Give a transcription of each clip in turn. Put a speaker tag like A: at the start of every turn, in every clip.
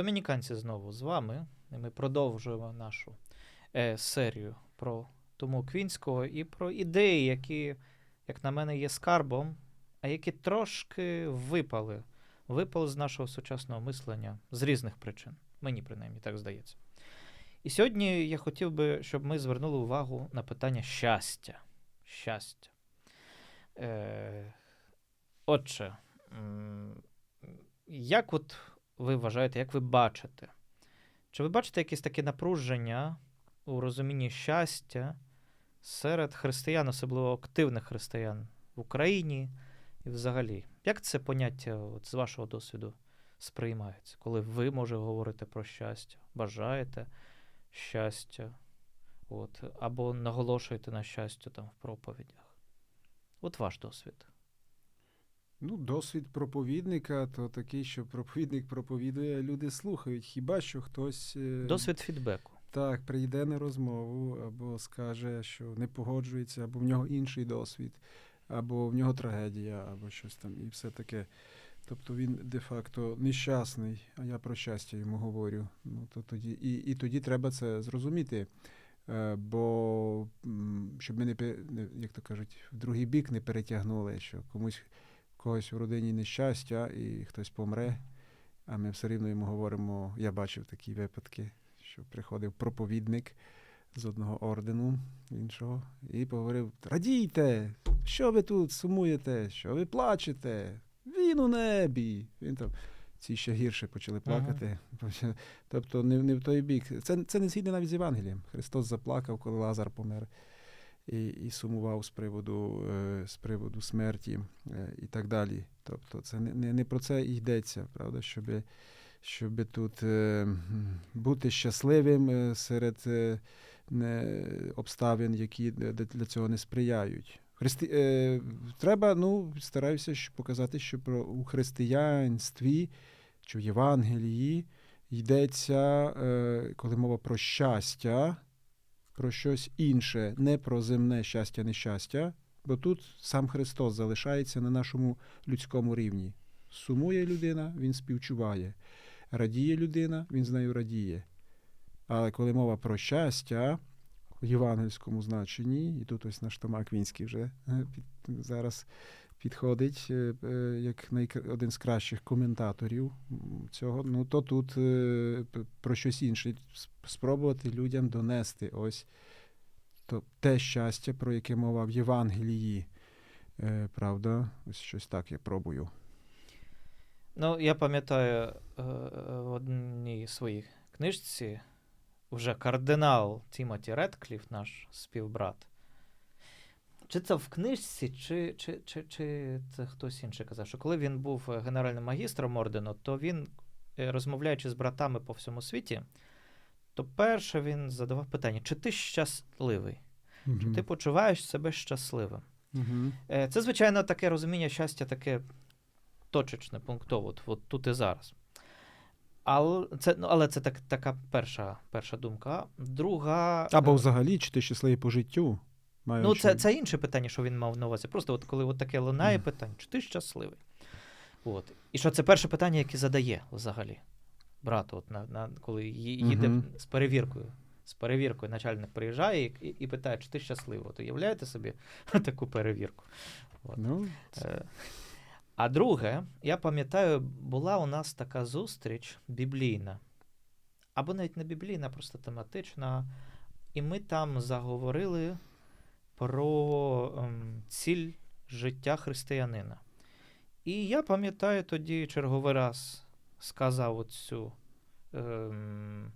A: Домініканці знову з вами. І ми продовжуємо нашу е, серію про Тому Квінського і про ідеї, які, як на мене, є скарбом, а які трошки випали, випали з нашого сучасного мислення з різних причин. Мені принаймні так здається. І сьогодні я хотів би, щоб ми звернули увагу на питання щастя. Щастя. Е, отже, як от ви вважаєте, як ви бачите? Чи ви бачите якесь таке напруження у розумінні щастя серед християн, особливо активних християн в Україні і взагалі? Як це поняття от, з вашого досвіду сприймається, коли ви може говорити про щастя, бажаєте щастя, от, або наголошуєте на щастя там в проповідях? От ваш досвід.
B: Ну, досвід проповідника то такий, що проповідник проповідує, а люди слухають. Хіба що хтось е,
A: Досвід фідбеку.
B: так прийде на розмову, або скаже, що не погоджується, або в нього інший досвід, або в нього трагедія, або щось там, і все таке. Тобто він де-факто нещасний, а я про щастя йому говорю. Ну, то тоді, і, і тоді треба це зрозуміти. Е, Бо щоб ми не, як то кажуть, в другий бік не перетягнули, що комусь когось в родині нещастя і хтось помре, а ми все рівно йому говоримо, я бачив такі випадки, що приходив проповідник з одного ордену іншого і говорив: Радійте, що ви тут сумуєте, що ви плачете? Він у небі. Він там. Ці ще гірше почали плакати. Почали- Тобто не, не в той бік. Це, це не згідно навіть з Євангелієм. Христос заплакав, коли Лазар помер, і, і сумував з приводу, е, з приводу смерті е, і так далі. Тобто, це не, не, про це йдеться, правда, щоб, щоб тут е, бути щасливим серед обставин, які для цього не сприяють. Христи... Треба, ну, стараюся показати, що про у християнстві чи в Євангелії йдеться, коли мова про щастя, про щось інше, не про земне щастя, нещастя, бо тут сам Христос залишається на нашому людському рівні. Сумує людина, він співчуває. Радіє людина, він з нею радіє. Але коли мова про щастя в євангельському значенні, і тут ось наш Тома Квінський вже е, зараз підходить е, е, як один з кращих коментаторів цього, ну то тут е, про щось інше. Спробувати людям донести ось то, те щастя, про яке мова в Євангелії. Правда, ось щось так я пробую.
A: Ну, я пам'ятаю в одній своїй книжці вже кардинал Тімоті Редкліф, наш співбрат. Чи це в книжці, чи, чи, чи, чи це хтось інший казав, що коли він був е, генеральним магістром ордену, то він, е, розмовляючи з братами по всьому світі, то перше він задавав питання: чи ти щасливий? Чи ти почуваєш себе щасливим?
B: Угу.
A: Е, Це, звичайно, таке розуміння щастя, таке точечне, пунктове, от, от тут і зараз. Але це, ну, але це так, така перша, перша думка. Друга.
B: Або взагалі, чи ти щасливий по життю? Маючи...
A: Ну, це, це інше питання, що він мав на увазі. Просто от коли от таке лунає
B: Мгм.
A: питання, чи ти щасливий? От. І що це перше питання, яке задає взагалі брату, от на, на, коли їде
B: Мгм.
A: з перевіркою. З перевіркою начальник приїжджає і, і, і питає, чи ти щасливий? От уявляєте собі таку перевірку? От.
B: Ну,
A: Е, А друге, я пам'ятаю, була у нас така зустріч біблійна, або навіть не біблійна, просто тематична. І ми там заговорили про ем, ціль життя християнина. І я пам'ятаю тоді черговий раз сказав оцю, ем,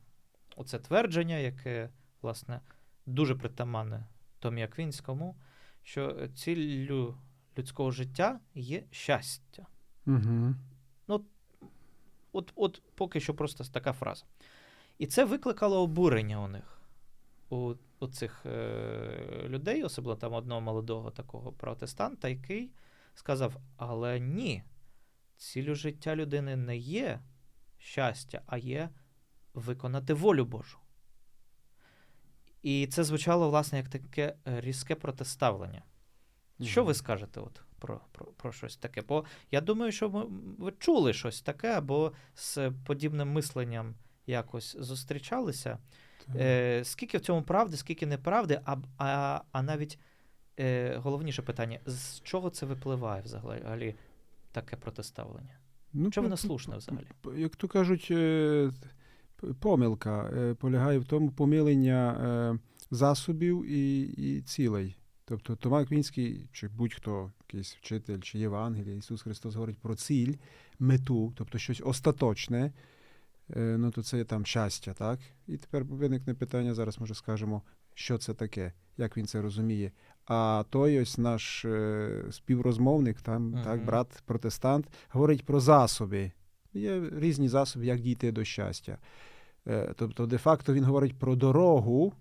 A: оце твердження, яке, власне, дуже притаманне Томі Аквінському, що ціллю людського життя є щастя.
B: угу.
A: От, от поки що просто така фраза. І це викликало обурення у них, у, у цих е, людей, особливо там одного молодого такого протестанта, який сказав: але ні, цілю життя людини не є щастя, а є виконати волю Божу. І це звучало, власне, як таке різке протиставлення. Що ви скажете от про, про, про щось таке. Бо я думаю, що ви, ви чули щось таке, або з подібним мисленням якось зустрічалися. Е, скільки в цьому правди, скільки неправди, а, а, а навіть е, головніше питання: з чого це випливає взагалі таке протиставлення?
B: Ну,
A: Чи воно слушне взагалі?
B: Як то кажуть, е, помилка е, полягає в тому помилення е, засобів і, і цілей. Тобто Тома Аквінський, чи будь-хто, якийсь вчитель, чи Євангелія, Ісус Христос говорить про ціль, мету, тобто щось остаточне, ну то це там щастя, так? І тепер виникне питання, зараз може скажемо, що це таке, як він це розуміє. А той ось наш е, співрозмовник, там, так, брат протестант, говорить про засоби. Є різні засоби, як дійти до щастя. Е, Тобто, де-факто він говорить про дорогу,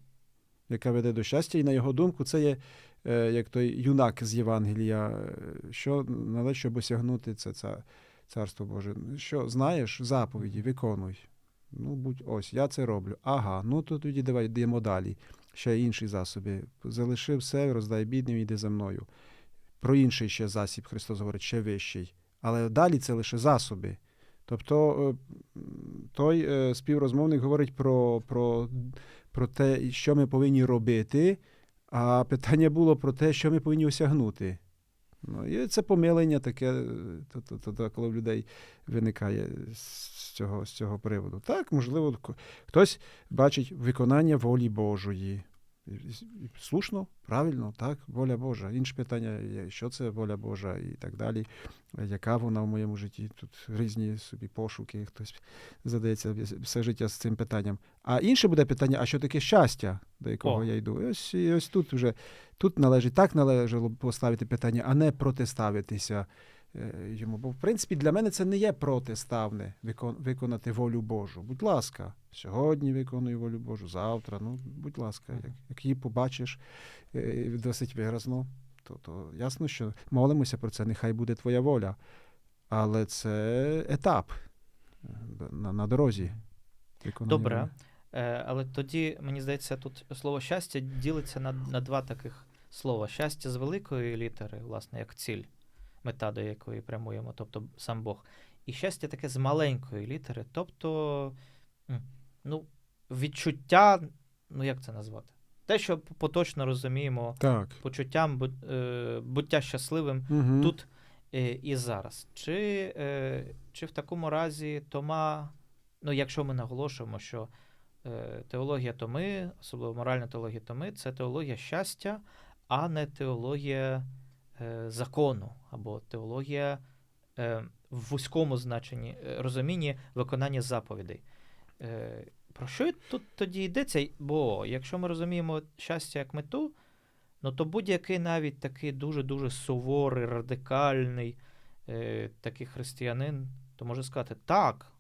B: яка веде до щастя, і на його думку, це є е, як той юнак з Євангелія, е, що належить, щоб осягнути це, це царство Боже. Що знаєш, заповіді, виконуй. Ну, будь ось, я це роблю. Ага, ну то тоді давай йдемо далі. Ще інші засоби. Залишив все, роздай бідним, йди за мною. Про інший ще засіб Христос говорить, ще вищий. Але далі це лише засоби. Тобто е, той е, співрозмовник говорить про, про, про те, що ми повинні робити, а питання було про те, що ми повинні осягнути. Ну, і це помилення таке, то, то, то, то, коли в людей виникає з цього, з цього приводу. Так, можливо, хтось бачить виконання волі Божої. Слушно, правильно, так, воля Божа. Інше питання, що це воля Божа і так далі. Яка вона в моєму житті? Тут різні собі пошуки, хтось задається все життя з цим питанням. А інше буде питання: а що таке щастя, до якого
A: О.
B: я йду? І ось, і ось тут вже тут належить так належало поставити питання, а не протиставитися йому. Бо, в принципі, для мене це не є протиставне виконати волю Божу. Будь ласка, сьогодні виконую волю Божу, завтра. Ну, будь ласка, як, як її побачиш е, досить виразно, то, то ясно, що молимося про це, нехай буде твоя воля. Але це етап е, на, на дорозі. виконання
A: Добре. Е, але тоді, мені здається, тут слово щастя ділиться на, на два таких слова. Щастя з великої літери, власне, як ціль, мета, до якої прямуємо, тобто сам Бог. І щастя таке з маленької літери, тобто ну, відчуття, ну як це назвати? Те, що поточно розуміємо
B: Так.
A: почуттям е, буття щасливим
B: Угу.
A: тут е, і зараз. Чи, е, чи в такому разі Тома, ну якщо ми наголошуємо, що теологія Томи, особливо моральна теологія Томи, це теологія щастя, а не теологія закону, або теологія е, в вузькому значенні е, розумінні виконання заповідей. Е, про що тут тоді йдеться? Бо якщо ми розуміємо щастя як мету, Ну, то будь-який навіть такий дуже-дуже суворий, радикальний е, такий християнин, то може сказати, так,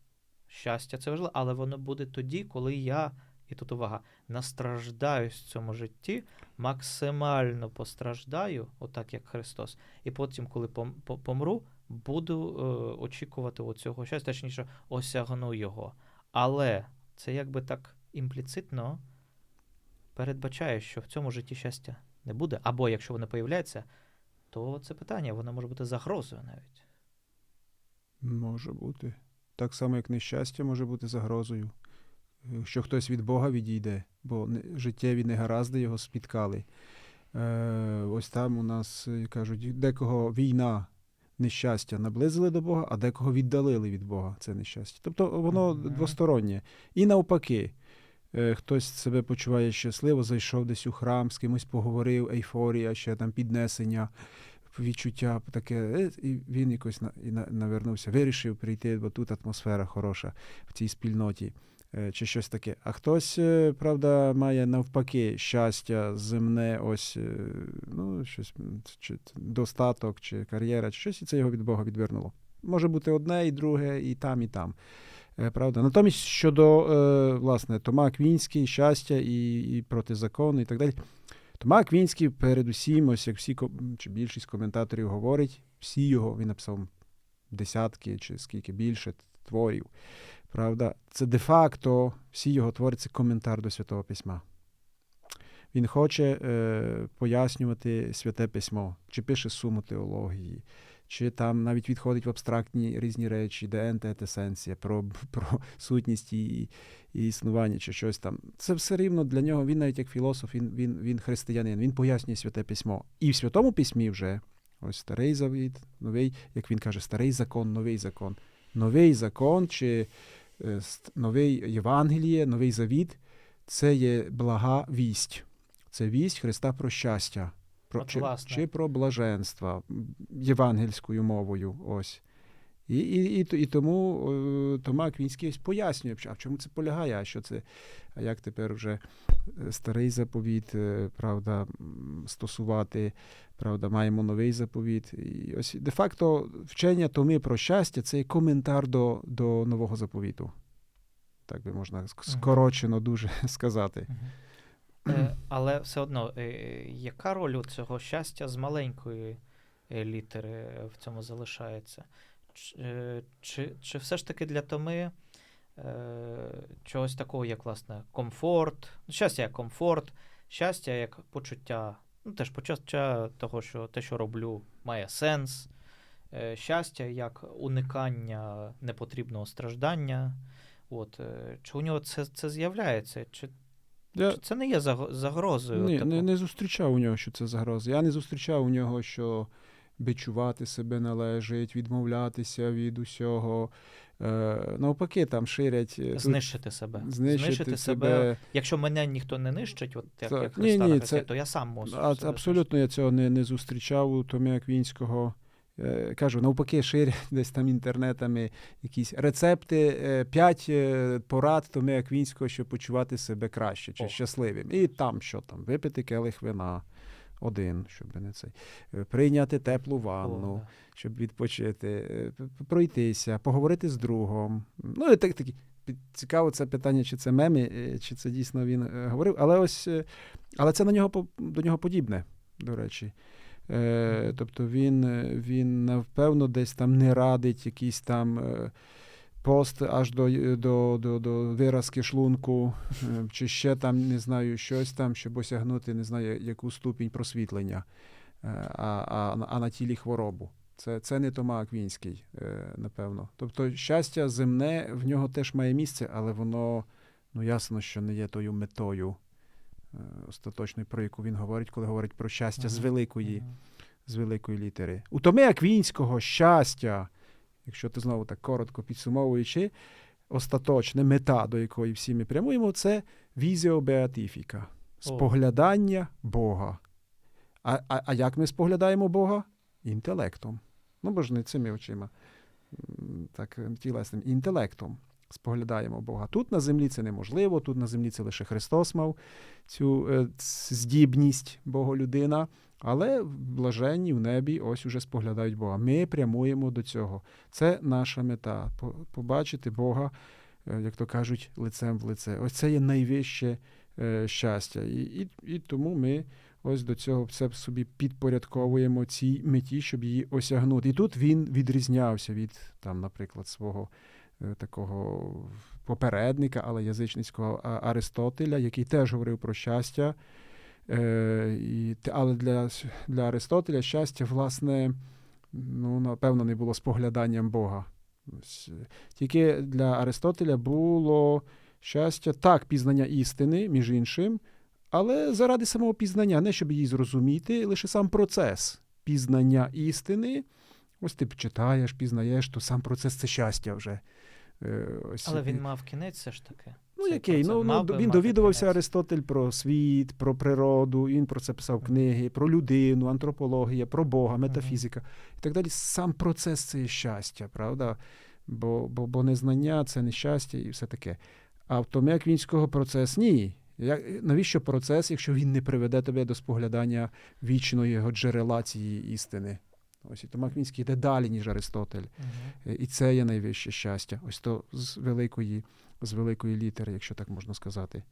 A: щастя це важливо, але воно буде тоді, коли я, і тут увага, настраждаюсь в цьому житті, максимально постраждаю, отак як Христос, і потім, коли помру, буду е, очікувати оцього щастя, точніше, осягну його. Але це якби так імпліцитно передбачає, що в цьому житті щастя не буде, або якщо воно появляється, то це питання, воно може бути загрозою навіть.
B: Може бути. Так само, як нещастя може бути загрозою. Що хтось від Бога відійде, бо життєві негаразди його спіткали. Е, ось там у нас е, кажуть, декого війна, нещастя наблизили до Бога, а декого віддалили від Бога. Це нещастя. Тобто воно
A: Мгм.
B: двостороннє. І навпаки, е, хтось себе почуває щасливо, зайшов десь у храм, з кимось поговорив, ейфорія, ще там піднесення відчуття таке, і він якось навернувся, вирішив прийти, бо тут атмосфера хороша в цій спільноті. Е, Чи щось таке. А хтось, е, правда, має навпаки щастя земне, ось е, ну, щось чи достаток, чи кар'єра, чи щось, і це його від Бога відвернуло. Може бути одне і друге, і там, і там. Правда. Натомість щодо власне Тома Аквінський, щастя і, і протизаконно, і так далі. Тома Аквінський, передусім, ось як всі чи більшість коментаторів говорить, всі його він написав десятки чи скільки більше творів. Правда, це де-факто всі його твори це коментар до Святого Письма. Він хоче е, пояснювати святе письмо, чи пише суму теології, чи там навіть відходить в абстрактні різні речі, де ентетесенція, про, про сутність і, і існування, чи щось там. Це все рівно для нього. Він навіть як філософ, він, він, він християнин, він пояснює святе письмо. І в святому письмі вже ось старий завіт, новий, як він каже, старий закон, новий закон. Новий закон чи новий Євангеліє, новий завіт це є блага вість. Це вість Христа про щастя, про,
A: От,
B: чи, чи про блаженство євангельською мовою. Ось. І, і, і, і тому е, Тома Аквінський ось пояснює, а в чому це полягає, а що це, а як тепер вже е, старий заповіт, е, правда, стосувати, правда, маємо новий заповіт. І ось де-факто вчення Томи про щастя це коментар до, до нового заповіту. Так би можна скорочено дуже сказати.
A: Але все одно, яка роль у цього щастя з маленької літери в цьому залишається? Е, Чи, чи все ж таки для Томи е, чогось такого, як власне комфорт, ну, щастя як комфорт, щастя як почуття, ну теж почуття того, що те, що роблю, має сенс, е, щастя як уникання непотрібного страждання. От, е, чи у нього це, це з'являється? Чи
B: Я
A: чи це не є загрозою? типу?
B: не, не зустрічав у нього, що це загроза. Я не зустрічав у нього, що бичувати себе належить, відмовлятися від усього. Е, навпаки, там ширять. е, тут
A: Знищити себе.
B: знищити, себе.
A: Якщо мене ніхто не нищить, от як,
B: Так.
A: як
B: Ні, ні, це-
A: то я сам можу.
B: А, абсолютно я цього не, не зустрічав у Томі Аквінського. Е, кажу, навпаки, ширять десь там інтернетами якісь рецепти, п'ять е, порад Томи Аквінського, щоб почувати себе краще чи
A: О.
B: щасливим. І там що там, випити келих вина. Один, щоб не цей, Е, прийняти теплу ванну, щоб відпочити, е, пройтися, поговорити з другом. Ну, і так, такі. Цікаво це питання, чи це меми, е, чи це дійсно він говорив. Але ось але це на нього до нього подібне, до речі. Е, тобто він, він, напевно, десь там не радить якийсь там е, пост аж до, до, до, до виразки шлунку, е, чи ще там, не знаю, щось там, щоб осягнути, не знаю, яку ступінь просвітлення, е, а, а, а на тілі хворобу. Це, це не Тома Аквінський, е, напевно. Тобто щастя земне в нього теж має місце, але воно, ну ясно, що не є тою метою остаточною, про яку він говорить, коли говорить про щастя з великої, з великої літери. У Томи Аквінського щастя, якщо ти знову так коротко підсумовуючи, остаточне мета, до якої всі ми прямуємо, це візіо беатифіка, споглядання Бога. А, а, а як ми споглядаємо Бога? Інтелектом. Ну, бо ж не цими очима, так тілесним, інтелектом споглядаємо Бога. Тут на землі це неможливо, тут на землі це лише Христос мав цю е, здібність Боголюдина. Але блаженні в небі ось уже споглядають Бога. Ми прямуємо до цього. Це наша мета побачити Бога, е, як то кажуть, лицем в лице. Ось це є найвище е, щастя. І, і, і тому ми ось до цього все собі підпорядковуємо цій меті, щоб її осягнути. І тут він відрізнявся від, там, наприклад, свого такого попередника, але язичницького Аристотеля, який теж говорив про щастя. Е, але для, для Аристотеля щастя, власне, ну, напевно, не було спогляданням Бога. Е, Тільки для Аристотеля було щастя, так, пізнання істини, між іншим, але заради самого пізнання, не щоб її зрозуміти, лише сам процес пізнання істини. Ось ти читаєш, пізнаєш, то сам процес це щастя вже. Е, Ось,
A: Але він мав кінець все ж таки.
B: Ну,
A: Цей
B: який? Ну, ну,
A: мав
B: він довідувався
A: кінець.
B: Аристотель про світ, про природу, він про це писав книги, про людину, антропологія, про Бога, метафізика і так далі. Сам процес це є щастя, правда? Бо, бо, бо незнання це не щастя і все таке. А в Томи Аквінського процес ні. Навіщо процес, якщо він не приведе тебе до споглядання вічного його джерела цієї істини? Ось і Тома Аквінський йде далі, ніж Аристотель. Е, І це є найвище щастя. Ось то з великої, з великої літери, якщо так можна сказати.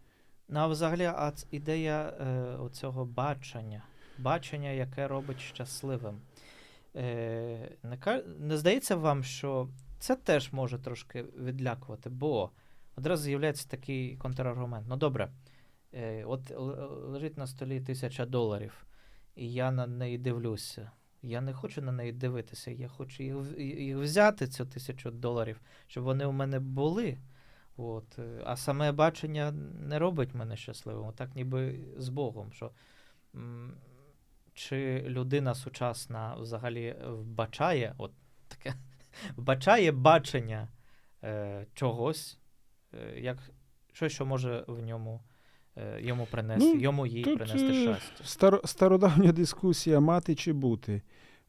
A: Ну, а взагалі, а ідея е, оцього бачення, бачення, яке робить щасливим. Е, не, не здається вам, що це теж може трошки відлякувати, бо одразу з'являється такий контраргумент. Ну добре, Е, от лежить на столі тисяча доларів, і я на неї дивлюся. Я не хочу на неї дивитися, я хочу їх, їх взяти, цю тисячу доларів, щоб вони у мене були. От. е, А саме бачення не робить мене щасливим, так ніби з Богом. Що, чи людина сучасна взагалі вбачає, от таке, вбачає бачення е, чогось, е, як щось, що може в ньому йому принести,
B: Ну,
A: йому їй
B: тут,
A: принести
B: е,
A: щастя.
B: Стар, стародавня дискусія мати чи бути.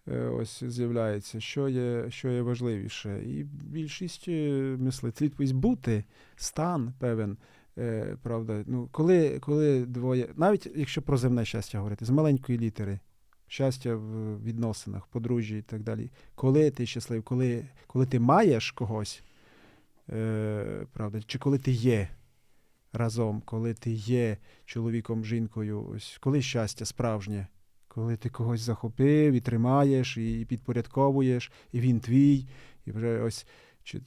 B: е, Ось з'являється, що є, що є важливіше. І більшість е, мислить відповідь бути, стан певен. Е, правда, ну, коли, коли двоє, навіть якщо про земне щастя говорити, з маленької літери, щастя в відносинах, подружжі і так далі. Коли ти щасливий, коли, коли ти маєш когось, е, правда, чи коли ти є разом, коли ти є чоловіком, жінкою, ось коли щастя справжнє, коли ти когось захопив і тримаєш, і підпорядковуєш, і він твій, і вже ось чи,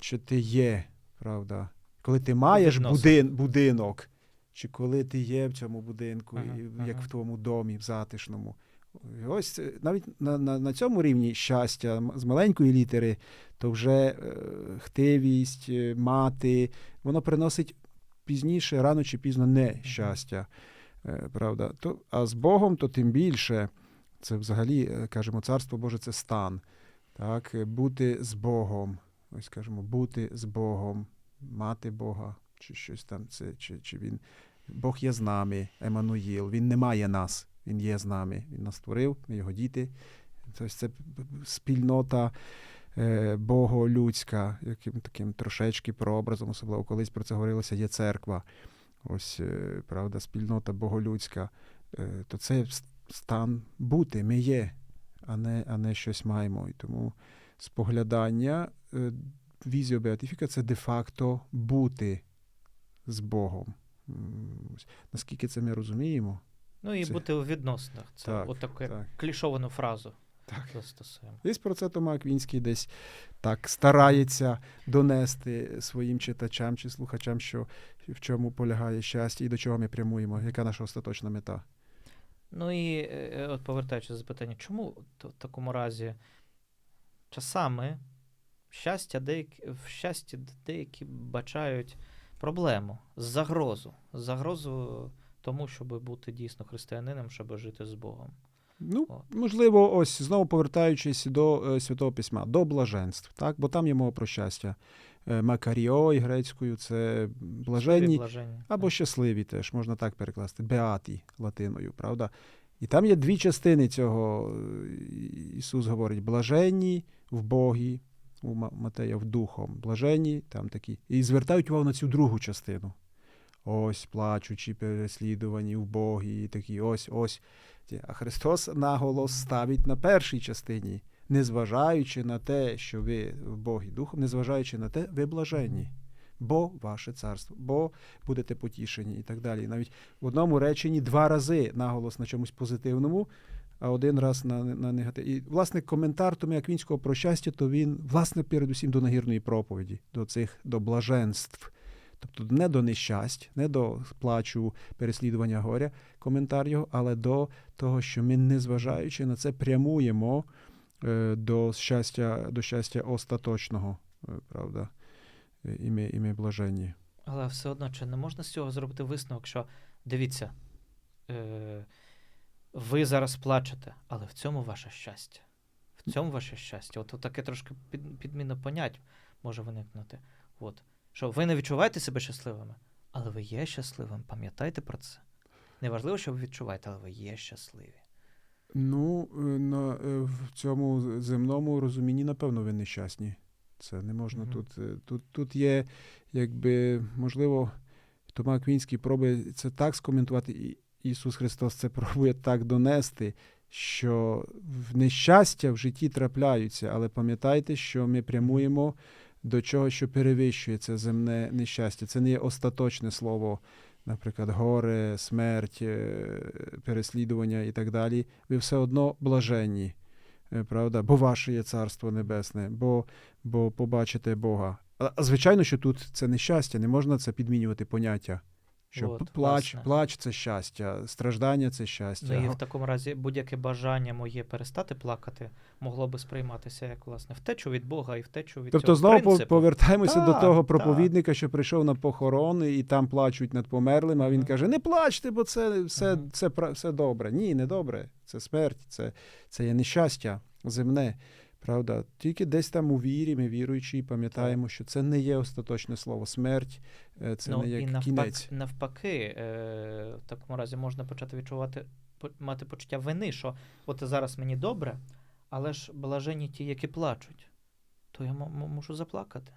B: чи ти є, правда? Коли ти маєш будин, будинок, чи коли ти є в цьому будинку,
A: Ага,
B: і, як в твоєму домі, в затишному. Ось навіть на, на, на цьому рівні щастя з маленької літери, то вже е, хтивість, е, мати, воно приносить пізніше, рано чи пізно не щастя. Е, правда. То, а з Богом, то тим більше. Це взагалі, е, кажемо, царство Боже це стан. Так? е, Бути з Богом. Ось кажемо, бути з Богом, мати Бога, чи щось там, це, чи, чи він. Бог є з нами, Еммануїл, Він не має нас, Він є з нами. Він нас створив, ми його діти. Тобто це спільнота боголюдська, яким таким трошечки прообразом, особливо колись про це говорилося, є церква. Ось, е, правда, спільнота боголюдська. Е, то це стан бути, ми є, а не, а не щось маємо. І тому споглядання, е, візіо Беатифіка це де-факто бути з Богом. Наскільки це ми розуміємо?
A: Ну і
B: це-
A: бути у відносинах. Це
B: Так,
A: от таку
B: так.
A: клішовану фразу
B: Так.
A: застосуємо.
B: Десь про це Тома Аквінський десь так старається донести своїм читачам чи слухачам, що в чому полягає щастя і до чого ми прямуємо, яка наша остаточна мета.
A: Ну і е, е, от повертаючись до запитання, чому в такому разі часами щастя деякі, в щасті деякі бачають проблему, загрозу, загрозу тому, щоб бути дійсно християнином, щоб жити з Богом.
B: Ну,
A: От.
B: можливо, ось знову повертаючись до е, Святого Письма, до блаженств, так? бо там є мова про щастя. Е, Макаріой грецькою це блаженні
A: Блаженні.
B: або щасливі теж, можна так перекласти, беаті латиною, правда? І там є дві частини цього. е, Ісус говорить: блаженні в Богі, у Матея в духом, блаженні, там такі. І звертають увагу на цю другу частину. Ось плачучі, переслідувані в Богі, і такі, ось, ось. А Христос наголос ставить на першій частині, незважаючи на те, що ви в Богі духом, незважаючи на те, ви блаженні. Бо ваше царство, бо будете потішені і так далі. Навіть в одному реченні два рази наголос на чомусь позитивному, а один раз на, на негатив. І, власне, коментар Томи Аквінського про щастя, то він, власне, передусім до нагірної проповіді, до цих до блаженств. Тобто не до нещасть, не до плачу, переслідування горя, коментар його, але до того, що ми, незважаючи на це, прямуємо е, до щастя, до щастя остаточного, е, правда, Е, і ми, і ми блаженні.
A: Але все одно, чи не можна з цього зробити висновок, що дивіться, е, ви зараз плачете, але в цьому ваше щастя. В цьому ваше щастя. От таке трошки під, підміна понять може виникнути. От. Що ви не відчуваєте себе щасливими, але ви є щасливим. Пам'ятайте про це. Неважливо, що ви відчуваєте, але ви є щасливі.
B: Ну, е, на, е, в цьому земному розумінні, напевно, ви нещасні. Це не можна
A: Мгм.
B: тут. е, Тут, тут є, якби, можливо, Тома Аквінський пробує це так скоментувати, і Ісус Христос це пробує так донести, що в нещастя в житті трапляються, але пам'ятайте, що ми прямуємо до чого, що перевищує це земне нещастя. Це не є остаточне слово, наприклад, горе, смерть, е, переслідування і так далі. Ви все одно блаженні, е, правда? Бо ваше є царство небесне, бо, бо побачите Бога. А, а звичайно, що тут це нещастя, не можна це підмінювати поняття. Що
A: От,
B: плач,
A: власне.
B: плач це щастя, страждання це щастя.
A: Ну і в такому разі будь-яке бажання моє перестати плакати могло би сприйматися як власне втечу від Бога і втечу від
B: Тобто
A: цього
B: знову
A: принципу.
B: повертаємося до того проповідника, що прийшов на похорони і там плачуть над померлим, а він
A: Мгм.
B: каже: не плачте, бо це все,
A: Мгм.
B: це, пра- все добре. Ні, не добре. Це смерть, це, це є нещастя земне. Правда, тільки десь там у вірі, ми віруючі, пам'ятаємо, що це не є остаточне слово. Смерть е, це
A: ну,
B: не є
A: і навпак,
B: кінець.
A: навпаки, е, в такому разі можна почати відчувати, мати почуття вини, що от зараз мені добре, але ж блажені ті, які плачуть, то я м- м- можу заплакати.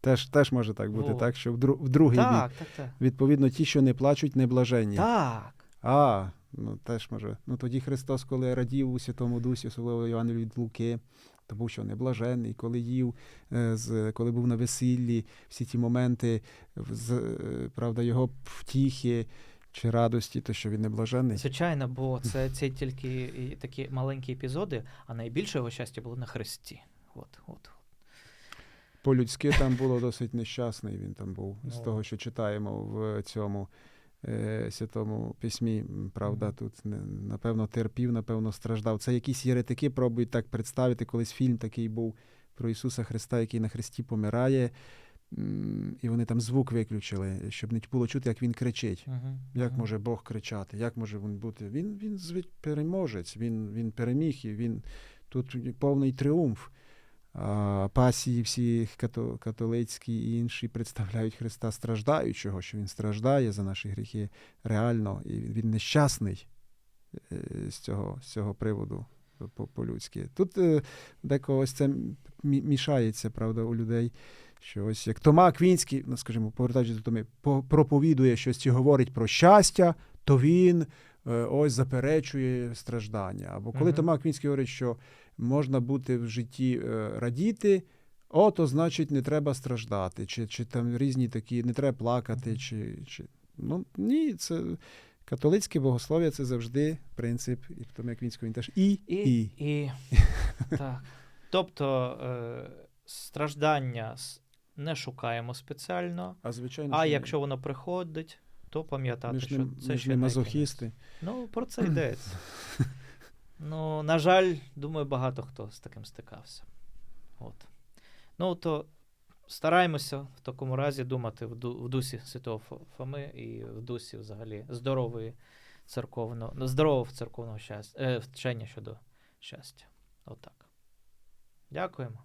B: Теж, теж може так бути,
A: Во.
B: так, що в, дру, в другий бік.
A: Так, так, так.
B: Відповідно, ті, що не плачуть, не блаженні.
A: Так.
B: А, ну теж може. Ну тоді Христос, коли радів у Святому Дусі, особливо Івану від Луки, то був що неблаженний, коли їв, е, коли був на весіллі, всі ті моменти, е, правда, його втіхи чи радості, то що він не блаженний.
A: Звичайно, бо це, це тільки такі маленькі епізоди, а найбільше його щастя було на Христі. От, от.
B: По-людськи там було досить нещасний. Він там був з
A: Ну.
B: того, що читаємо в цьому святому письмі. Правда, тут напевно терпів, напевно, страждав. Це якісь єретики пробують так представити. Колись фільм такий був про Ісуса Христа, який на хресті помирає. І вони там звук виключили, щоб не було чути, як він кричить.
A: Угу.
B: Як може Бог кричати? Як може він бути? Він, він звич переможець, він, він переміг і він тут повний тріумф. Пасії всі католицькі і інші представляють Христа страждаючого, що він страждає за наші гріхи реально, і він нещасний е, з цього, з цього приводу по- по-людськи. Тут е, декого ось це мішається, правда, у людей. Що ось як Тома Аквінський, ну скажімо, повертаючись до Томи, проповідує щось і говорить про щастя, то він е, ось заперечує страждання. Або коли
A: Мгм.
B: Тома Аквінський говорить, що можна бути в житті е, радіти, о, то значить не треба страждати, чи, чи там різні такі, не треба плакати, чи, чи ну ні, це католицьке богослов'я це завжди принцип, і Томі Аквінського він теж і,
A: І,
B: і.
A: і. так. Тобто е, страждання не шукаємо спеціально,
B: А звичайно,
A: а якщо воно приходить, то пам'ятати, що це
B: ми
A: ще
B: не мазохісти.
A: Ну, про це йдеться. Ну, на жаль, думаю, багато хто з таким стикався. От. Ну, то стараємося в такому разі думати в, ду- в дусі Святого Фоми і в дусі взагалі здорової церковного, ну, здорового церковного щастя, е, вчення щодо щастя. Отак. Дякуємо.